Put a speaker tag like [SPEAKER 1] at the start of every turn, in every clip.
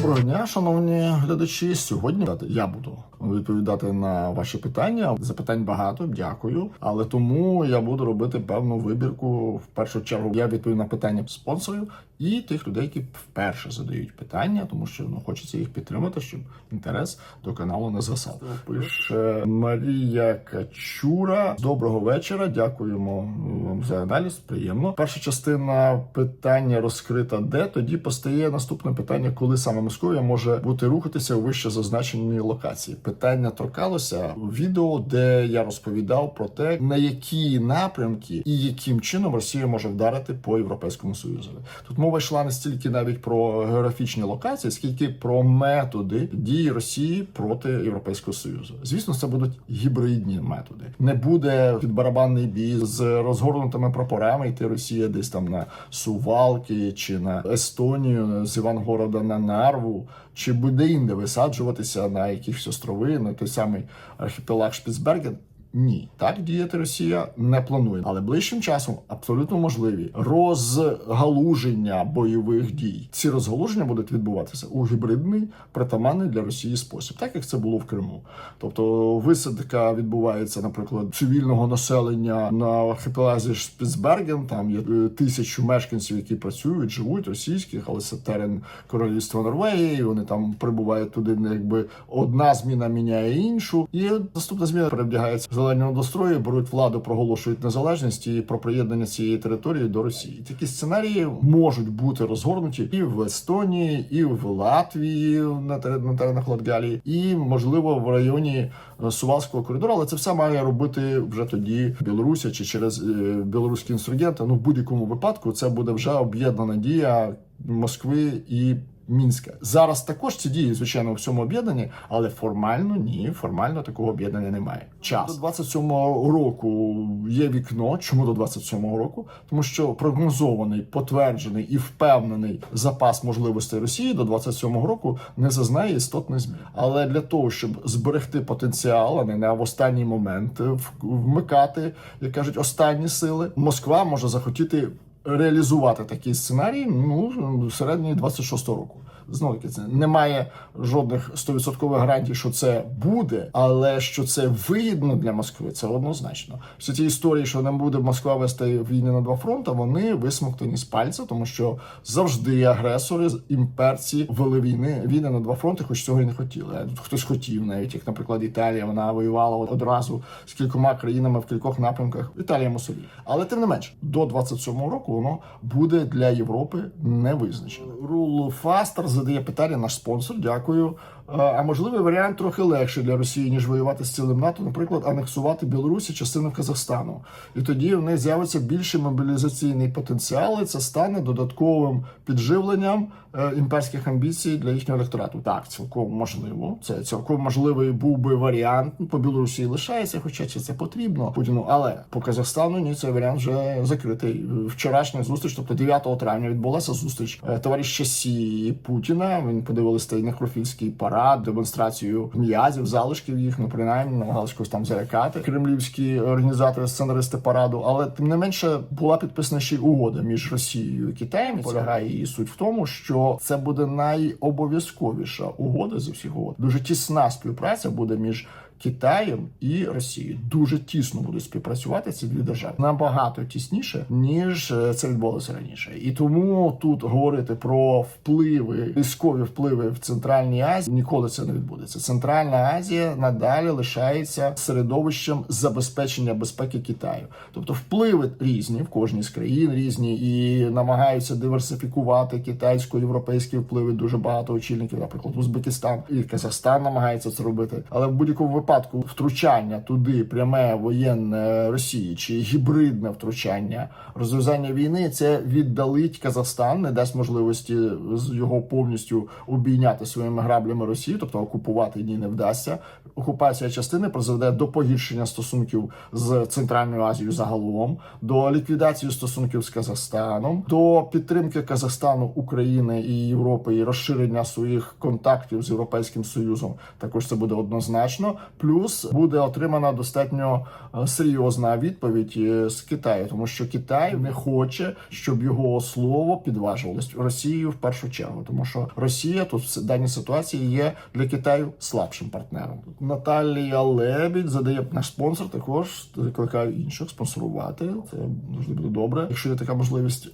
[SPEAKER 1] Доброго дня, шановні глядачі. Сьогодні я буду відповідати на ваші питання. Запитань багато, дякую. Але тому я буду робити певну вибірку. В першу чергу я відповім на питання спонсорів і тих людей, які вперше задають питання, тому що ну хочеться їх підтримати, щоб інтерес до каналу не згасав. Пише Марія Качура. Доброго вечора. Дякуємо вам за аналіз. Приємно. Перша частина питання розкрита, де тоді постає наступне питання, коли саме Московія може бути рухатися у вище зазначеній локації. Питання торкалося відео, де я розповідав про те, на які напрямки і яким чином Росія може вдарити по європейському союзу. Тут мова йшла не стільки навіть про географічні локації, скільки про методи дії Росії проти Європейського союзу. Звісно, це будуть гібридні методи. Не буде підбарабанний бій з розгорнутими прапорами йти Росія десь там на Сувалки чи на Естонію з Івангорода на Нарву, чи буде інде висаджуватися на якісь острови, на той самий архіпелаг Шпіцберген. Ні, так діяти Росія не планує, але ближчим часом абсолютно можливі розгалуження бойових дій. Ці розгалуження будуть відбуватися у гібридний притаманний для Росії спосіб, так як це було в Криму. Тобто висадка відбувається, наприклад, цивільного населення на архіпелазі Шпіцберген. Там є е, тисячу мешканців, які працюють, живуть російських, але це терен королівства Норвегії. Вони там прибувають туди, якби одна зміна міняє іншу, і наступна зміна перевдягається в зелені дострої, беруть владу, проголошують незалежність і про приєднання цієї території до Росії. Такі сценарії можуть бути розгорнуті і в Естонії, і в Латвії на терен- на теренах Латгалії, і можливо в районі е, Сувалського коридору, але це все має робити вже тоді Білорусія чи через е, білоруські інсургенти. Ну в будь-якому випадку це буде вже об'єднана дія Москви і. Мінська зараз також ці дії, звичайно, у всьому об'єднані, але формально ні, формально такого об'єднання немає. Час до 27-го року є вікно. Чому до 27-го року? Тому що прогнозований, потверджений і впевнений запас можливостей Росії до 27-го року не зазнає істотних змін. Але для того, щоб зберегти потенціал, а не на в останній момент вмикати, як кажуть, останні сили, Москва може захотіти реалізувати такий сценарій ну середині 26-го року. Знову таки, це немає жодних 100% гарантій, що це буде, але що це вигідно для Москви, це однозначно. Всі ці історії, що не буде Москва вести війни на два фронти, вони висмоктані з пальця, тому що завжди агресори, імперці вели війни війни на два фронти, хоч цього і не хотіли. Хтось хотів, навіть як, наприклад, Італія, вона воювала одразу з кількома країнами в кількох напрямках. Італія Мусолі. Але тим не менш, до 27-го року воно буде для Європи не визначено. Рул Фастер задає питання наш спонсор. Дякую. Е, А можливий варіант трохи легший для Росії ніж воювати з цілим НАТО, наприклад, анексувати Білорусі частину Казахстану, і тоді в них з'явиться більший мобілізаційний потенціал. і Це стане додатковим підживленням е, імперських амбіцій для їхнього електорату. Так, цілком можливо. Це цілком можливий був би варіант. Ну, По Білорусі лишається, хоча чи це потрібно Путіну. Але по Казахстану ні, цей варіант вже закритий. Вчорашня зустріч, тобто 9 травня, відбулася зустріч е, товариша Сі Путіна. Він подивилися той нехрофільський парад, демонстрацію м'язів, залишків їх, ну принаймні намагалися когось там залякати. Кремлівські організатори, сценаристи параду. Але тим не менше була підписана ще й угода між Росією і Китаєм. І Полягає її суть в тому, що це буде найобов'язковіша угода з усіх угод. Дуже тісна співпраця буде між. Китаєм і Росією. Дуже тісно будуть співпрацювати ці дві держави. Набагато тісніше ніж е, це відбулося раніше, і тому тут говорити про впливи, військові впливи в центральній Азії ніколи це не відбудеться. Центральна Азія надалі лишається середовищем забезпечення безпеки Китаю, тобто впливи різні в кожній з країн різні і намагаються диверсифікувати китайсько-європейські впливи. Дуже багато очільників, наприклад, Узбекистан і Казахстан намагається це робити, але в будь-якому випадку втручання туди пряме воєнне Росії чи гібридне втручання розв'язання війни це віддалить Казахстан, не дасть можливості з його повністю обійняти своїми граблями Росію, тобто окупувати ні не вдасться. Окупація частини призведе до погіршення стосунків з Центральною Азією загалом, до ліквідації стосунків з Казахстаном, до підтримки Казахстану, України і Європи і розширення своїх контактів з Європейським Союзом. Також це буде однозначно. Плюс буде отримана достатньо е, серйозна відповідь е, з Китаю, тому що Китай не хоче, щоб його слово підважувалось Росією в першу чергу, тому що Росія тут в даній ситуації є для Китаю слабшим партнером. Наталія Лебідь задає наш спонсор. Також закликаю інших спонсорувати. Це завжди буде добре, якщо є така можливість.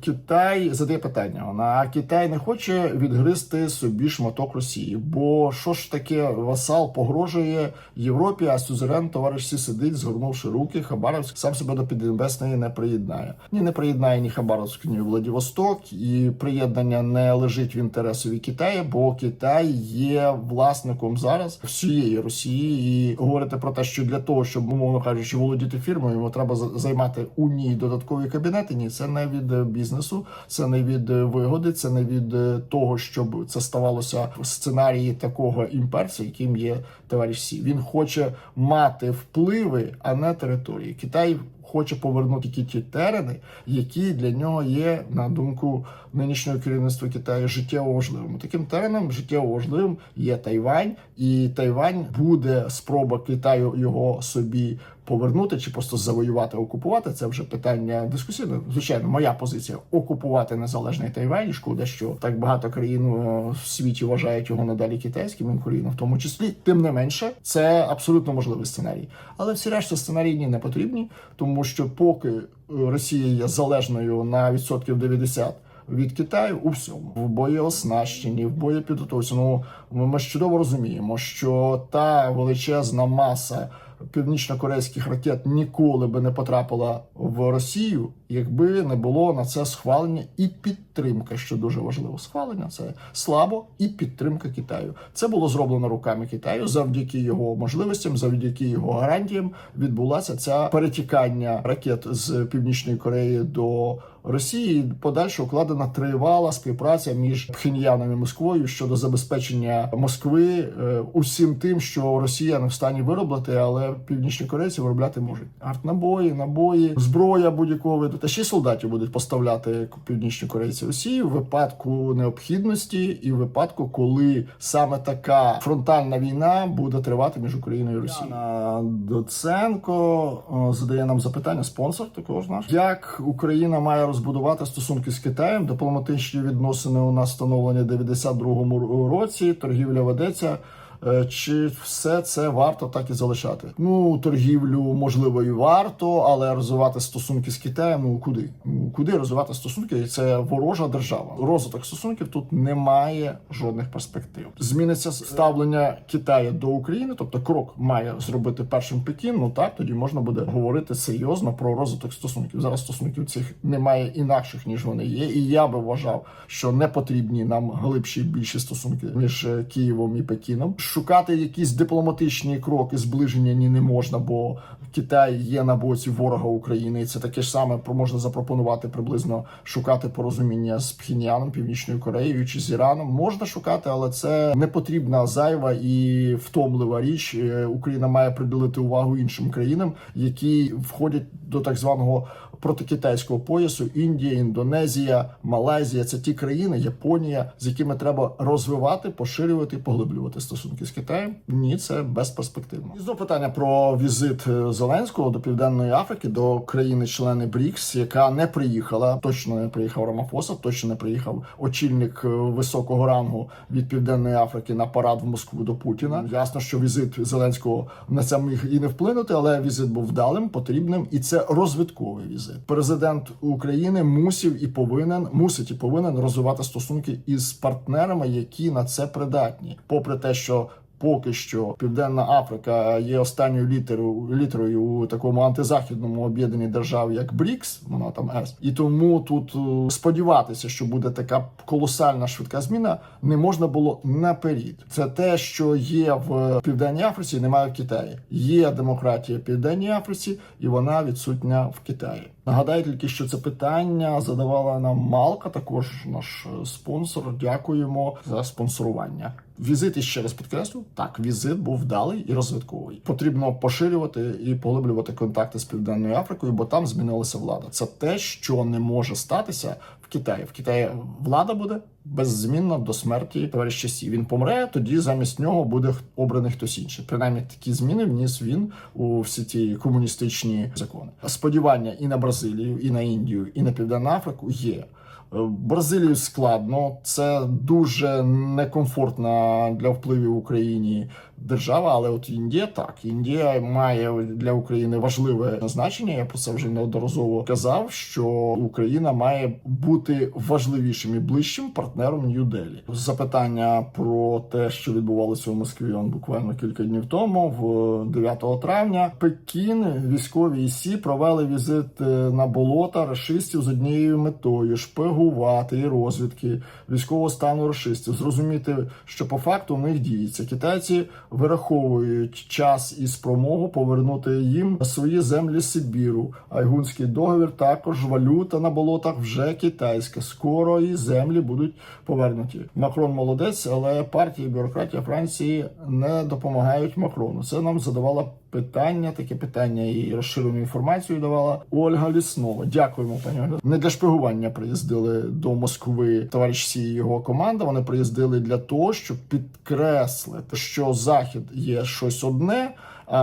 [SPEAKER 1] Китай задає питання. А Китай не хоче відгризти собі шматок Росії. Бо що ж таке васал погрожує Європі, а сюзерен товариш Сі сидить, згорнувши руки. Хабаровськ сам себе до Піднебесної не приєднає. Ні, не приєднає ні Хабаровськ, ні Владивосток. І приєднання не лежить в інтересові Китаю, бо Китай є власником зараз всієї Росії. І говорити про те, що для того, щоб умовно кажучи, володіти фірмою, йому треба за- займати у ній додаткові кабінети. Ні, це не від е, бізнесу, це не від е, вигоди, це не від е, того, щоб це ставалося в сценарії такого імперця, яким є товариш Сі. Він хоче мати впливи, а не території. Китай хоче повернути тільки ті терени, які для нього є, на думку нинішнього керівництва Китаю, життєво важливими. Таким тереном життєво важливим є Тайвань, і Тайвань буде спроба Китаю його собі повернути чи просто завоювати, окупувати. Це вже питання дискусійне. Звичайно, моя позиція окупувати незалежний Тайвань. Шкода, що так багато країн е, в світі вважають його надалі китайським, і Україна в тому числі. Тим не менше, це абсолютно можливий сценарій. Але всі решта сценарії не потрібні, тому що поки е, Росія є залежною на відсотків 90 від Китаю у всьому в боєоснащенні, в боєпідготовці. Ну ми ж чудово розуміємо, що та величезна маса північно-корейських ракет ніколи би не потрапила в Росію, якби не було на це схвалення і підтримка, що дуже важливо. Схвалення це слабо і підтримка Китаю. Це було зроблено руками Китаю завдяки його можливостям, завдяки його гарантіям. Відбулася ця перетікання ракет з північної Кореї до Росії. Подальше укладена тривала співпраця між Пхеньяном і Москвою щодо забезпечення Москви е, усім тим, що Росія не в стані але північні корейці виробляти можуть. Артнабої, набої, зброя будь-якого виду. Та ще й солдатів будуть поставляти північні корейці Росії в випадку необхідності і в випадку, коли саме така фронтальна війна буде тривати між Україною і Росією. Яна Доценко е, задає нам запитання. Спонсор також наш як Україна має розбудувати стосунки з Китаєм. Дипломатичні відносини у нас встановлені в 92-му році. Торгівля ведеться. Е, Чи все це варто так і залишати? Ну, торгівлю можливо і варто, але розвивати стосунки з Китаєм ну куди? Ну куди розвивати стосунки? Це ворожа держава. Розвиток стосунків тут немає жодних перспектив. Зміниться ставлення Китаю до України, тобто крок має зробити першим Пекін. Ну так тоді можна буде говорити серйозно про розвиток стосунків. Зараз стосунків цих немає інакших ніж вони є. І я би вважав, що не потрібні нам глибші більші стосунки між е, Києвом і Пекіном. Шукати якісь дипломатичні кроки зближення ні не можна, бо Китай є на боці ворога України. І це таке ж саме можна запропонувати приблизно шукати порозуміння з Пхеньяном, Північною Кореєю чи з Іраном. Можна шукати, але це не потрібна зайва і втомлива річ. Е, Україна має приділити увагу іншим країнам, які входять до так званого протикитайського поясу: Індія, Індонезія, Малайзія це ті країни, Японія, з якими треба розвивати, поширювати, поглиблювати стосунки з Китаєм. Ні, це безперспективно. І знову питання про візит е, Зеленського до Південної Африки, до країни-члени БРІКС, яка не приїхала. Точно не приїхав Рамафоса, точно не приїхав очільник е, високого рангу від Південної Африки на парад в Москву до Путіна. Ясно, що візит Зеленського на це міг і не вплинути, але візит був вдалим, потрібним, і це розвитковий візит. Президент України мусив і повинен мусить і повинен розвивати стосунки із партнерами, які на це придатні, попри те, що. Поки що Південна Африка є останньою літерою літерою у такому антизахідному об'єднанні держав, як БРІКС, вона там С, і тому тут е, сподіватися, що буде така колосальна швидка зміна, не можна було наперед. Це те, що є в Південній Африці, немає в Китаї. Є демократія в Південній Африці, і вона відсутня в Китаї. Нагадаю тільки, що це питання задавала нам Малка, також наш спонсор. Дякуємо за спонсорування. Візит і ще раз підкреслю, так візит був вдалий і розвитковий. Потрібно поширювати і поглиблювати контакти з південною Африкою, бо там змінилася влада. Це те, що не може статися в Китаї. В Китаї влада буде беззмінна до смерті товариша Сі. Він помре, тоді замість нього буде обраний хтось інший. Принаймні такі зміни вніс він у всі ті комуністичні закони. Сподівання і на Бразилію, і на Індію, і на Південну Африку є. Е, Бразилію складно, це дуже некомфортна для впливів в Україні держава, але от Індія так. Індія має для України важливе значення. Я про це вже неодноразово казав, що Україна має бути важливішим і ближчим партнером Нью-Делі. Запитання про те, що відбувалося у Москві, он буквально кілька днів тому, в 9 травня, Пекін, військові і СІ провели візит е, на болота рашистів з однією метою шпигувати і розвідки військового стану рашистів, зрозуміти, що по факту в них діється. Китайці вираховують час і спромогу повернути їм свої землі Сибіру. Айгунський договір також валюта на болотах вже китайська. Скоро і землі будуть повернуті. Макрон молодець, але партії бюрократія Франції не допомагають Макрону. Це нам задавала питання, таке питання і розширену інформацію давала Ольга Ліснова. Дякуємо, пані Ольга. Не для шпигування приїздили до Москви товариші його команда. Вони приїздили для того, щоб підкреслити, що Захід є щось одне.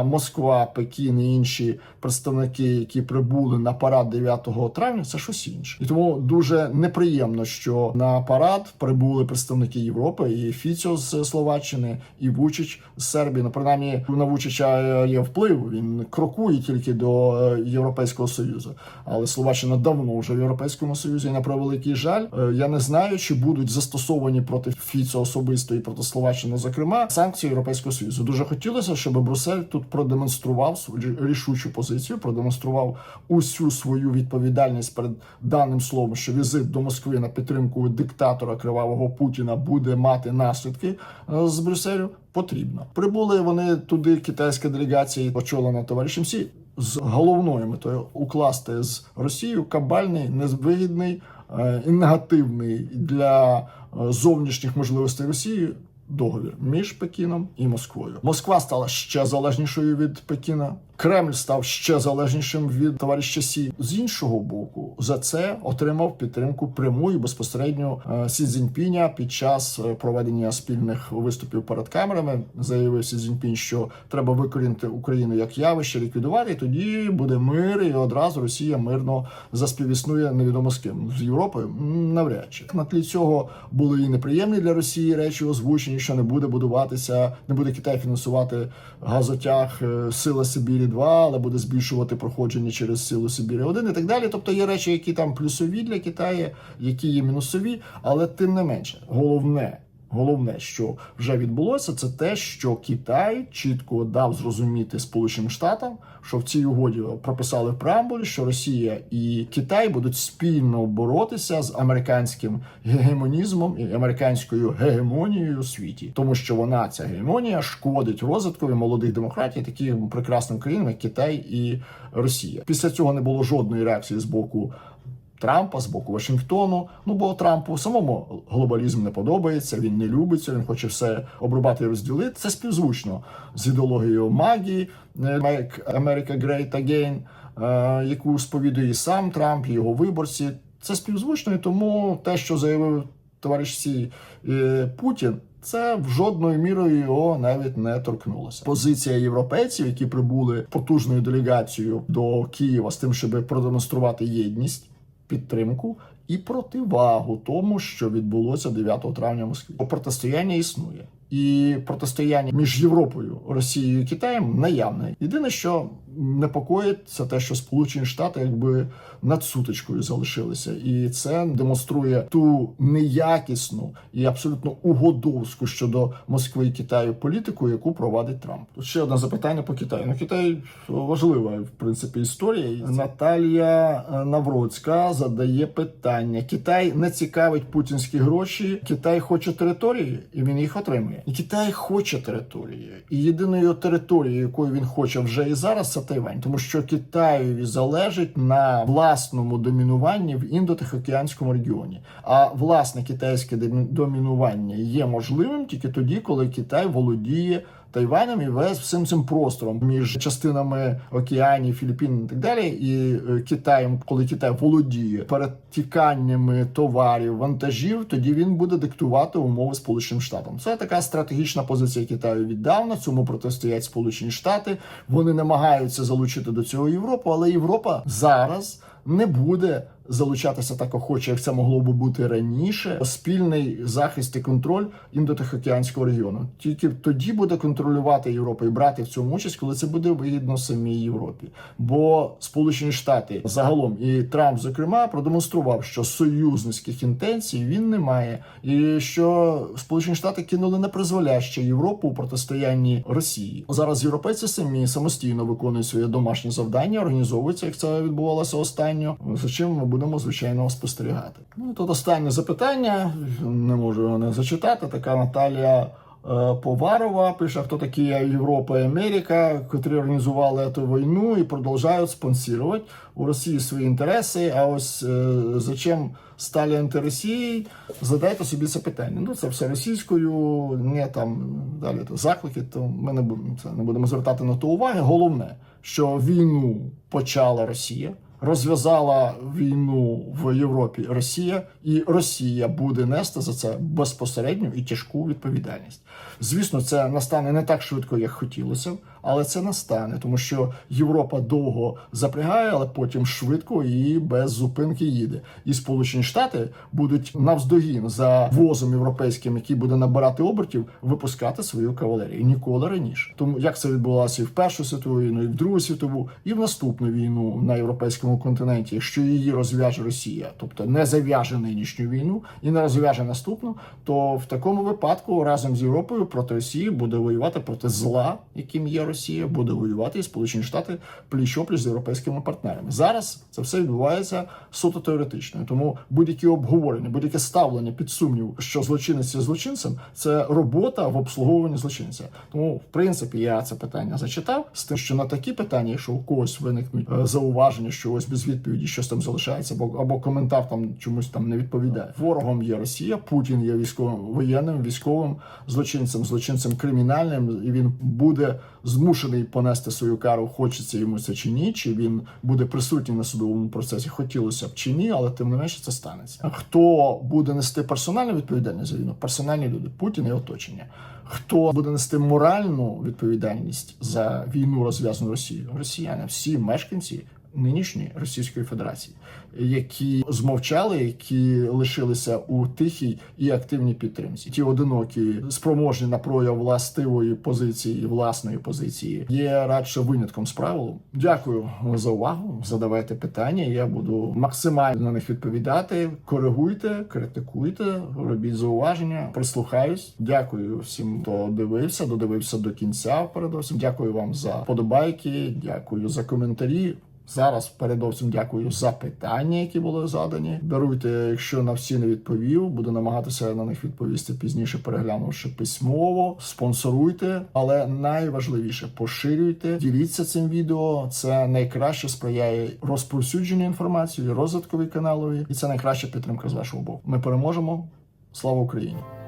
[SPEAKER 1] Москва, Пекін і інші представники, які прибули на парад 9 травня, це щось інше. І тому дуже неприємно, що на парад прибули представники Європи, і Фіцьо з Словаччини, і Вучич з Сербії. Ну, принаймні, на Вучича є вплив. Він крокує тільки до е, Європейського союзу. Але Словаччина давно вже в Європейському Союзі. І на превеликий жаль, е, я не знаю, чи будуть застосовані проти Фіцо особисто і проти Словаччини, зокрема, санкції Європейського союзу. Дуже хотілося, щоб Брюссель тут продемонстрував рішучу позицію, продемонстрував усю свою відповідальність перед даним словом, що візит до Москви на підтримку диктатора кривавого Путіна буде мати наслідки е, з Брюсселю. Потрібно прибули вони туди. Китайська делегація очолена товаришем Сі з головною метою укласти з Росією кабальний, незвигідний е, і негативний для е, зовнішніх можливостей Росії договір між Пекіном і Москвою. Москва стала ще залежнішою від Пекіна. Кремль став ще залежнішим від товариша Сі. З іншого боку, за це отримав підтримку пряму і безпосередньо е, Сі Цзіньпіня під час е, проведення спільних виступів перед камерами. Заявив Сі Цзіньпінь, що треба викорінити Україну як явище, ліквідувати. І тоді буде мир, і одразу Росія мирно заспівіснує невідомо з ким з Європою. Навряд чи на тлі цього були і неприємні для Росії речі озвучені, що не буде будуватися, не буде Китай фінансувати газотяг е, Сила Сибірі 2 але буде збільшувати проходження через силу Сибірі 1 і так далі. Тобто є речі, які там плюсові для Китаю, які є мінусові, але тим не менше, головне. Головне, що вже відбулося, це те, що Китай чітко дав зрозуміти Сполученим Штатам, що в цій угоді прописали в преамбулі, що Росія і Китай будуть спільно боротися з американським гегемонізмом і американською гегемонією у світі, тому що вона ця гегемонія шкодить розвиткові молодих демократій, таким прекрасним країнам, як Китай і Росія. Після цього не було жодної реакції з боку. Трампа з боку Вашингтону. Ну бо Трампу самому глобалізм не подобається. Він не любиться. Він хоче все обрубати і розділити. Це співзвучно з ідеологією магії Make America Great Again, е, яку сповідує сам Трамп, і його виборці. Це співзвучно, і тому те, що заявив товариш Сі е, Путін. Це в жодною мірою його навіть не торкнулося. Позиція європейців, які прибули потужною делегацією до Києва з тим, щоб продемонструвати єдність підтримку і противагу тому, що відбулося 9 травня в Москві. Протистояння існує. І протистояння між Європою, Росією і Китаєм наявне. Єдине, що непокоїть, це те, що Сполучені Штати якби над сутичкою залишилися, і це демонструє ту неякісну і абсолютно угодовську щодо Москви і Китаю політику, яку провадить Трамп. Тут ще одне запитання по Китаю. Ну Китай важлива в принципі історія. Наталія Навроцька задає питання: Китай не цікавить путінські гроші. Китай хоче території, і він їх отримує. Китай хоче території, і єдиною територією, якою він хоче вже і зараз, це Тайвань, тому що Китаєві залежить на власному домінуванні в індотихоокеанському регіоні. А власне китайське домінування є можливим тільки тоді, коли Китай володіє Тайванем і весь всім цим простором між частинами океанів, Філіппін і так далі, і е, Китаєм, коли Китай володіє перетіканнями товарів, вантажів, тоді він буде диктувати умови Сполученим Штатам. Це така стратегічна позиція Китаю віддавна. Цьому протистоять Сполучені Штати. Вони намагаються залучити до цього Європу, але Європа зараз не буде залучатися так охоче, як це могло би бути раніше. Спільний захист і контроль індотихоокеанського регіону. Тільки тоді буде контролювати Європа і брати в цьому участь, коли це буде вигідно самій Європі. Бо Сполучені Штати загалом і Трамп, зокрема, продемонстрував, що союзницьких інтенцій він не має, і що Сполучені Штати кинули на призволяще Європу у протистоянні Росії. Зараз європейці самі самостійно виконують своє домашнє завдання, організовуються, як це відбувалося останньо. За чим ми будемо звичайно спостерігати. Ну тут останнє запитання. Не можу його не зачитати. Така Наталія. е, Поварова пише, хто такі Європа і Америка, котрі організували цю війну і продовжують спонсорувати у Росії свої інтереси. А ось е, зачем стали антиросією, задайте собі це питання. Ну це все російською, не там далі то заклики. То ми не будемо це не будемо звертати на то уваги. Головне, що війну почала Росія розв'язала війну в Європі Росія, і Росія буде нести за це безпосередню і тяжку відповідальність. Звісно, це настане не так швидко, як хотілося, б, але це настане, тому що Європа довго запрягає, але потім швидко і без зупинки їде. І Сполучені Штати будуть навздогін за возом європейським, який буде набирати обертів, випускати свою кавалерію ніколи раніше. Тому як це відбулося і в Першу світову війну, і в Другу світову, і в наступну війну на європейському континенті, якщо її розв'яже Росія, тобто не зав'яже нинішню війну і не розв'яже наступну, то в такому випадку разом з Європою проти Росії буде воювати проти зла, яким є Росія, буде воювати і Сполучені Штати пліч-опліч з європейськими партнерами. Зараз це все відбувається суто теоретично. Тому будь-які обговорення, будь-яке ставлення під сумнів, що злочинець є злочинцем, це робота в обслуговуванні злочинця. Тому, в принципі, я це питання зачитав з тим, що на такі питання, якщо у когось виникнуть е, зауваження, що ось без відповіді щось там залишається, або, або коментар там чомусь там не відповідає. Ворогом є Росія, Путін є військовим воєнним, військовим злочинцем, злочинцем кримінальним, і він буде змушений понести свою кару, хочеться йому це чи ні, чи він буде присутній на судовому процесі, хотілося б чи ні, але тим не менше це станеться. Хто буде нести персональну відповідальність за війну? Персональні люди, Путін і оточення. Хто буде нести моральну відповідальність за війну розв'язану Росією? Росіяни, всі мешканці нинішньої Російської Федерації, які змовчали, які лишилися у тихій і активній підтримці. Ті одинокі, спроможні на прояв властивої позиції, власної позиції, є радше винятком з правилом. Дякую за увагу. Задавайте питання. Я буду максимально на них відповідати. Коригуйте, критикуйте, робіть зауваження. Прислухаюсь. Дякую всім, хто дивився, додивився до кінця. Передовсім дякую вам за подобайки. Дякую за коментарі. Зараз передовсім дякую за питання, які були задані. Даруйте, якщо на всі не відповів, буду намагатися на них відповісти пізніше, переглянувши письмово. Спонсоруйте, але найважливіше поширюйте, діліться цим відео. Це найкраще сприяє розповсюдженню інформації, розвиткові каналові, і це найкраща підтримка з вашого боку. Ми переможемо. Слава Україні!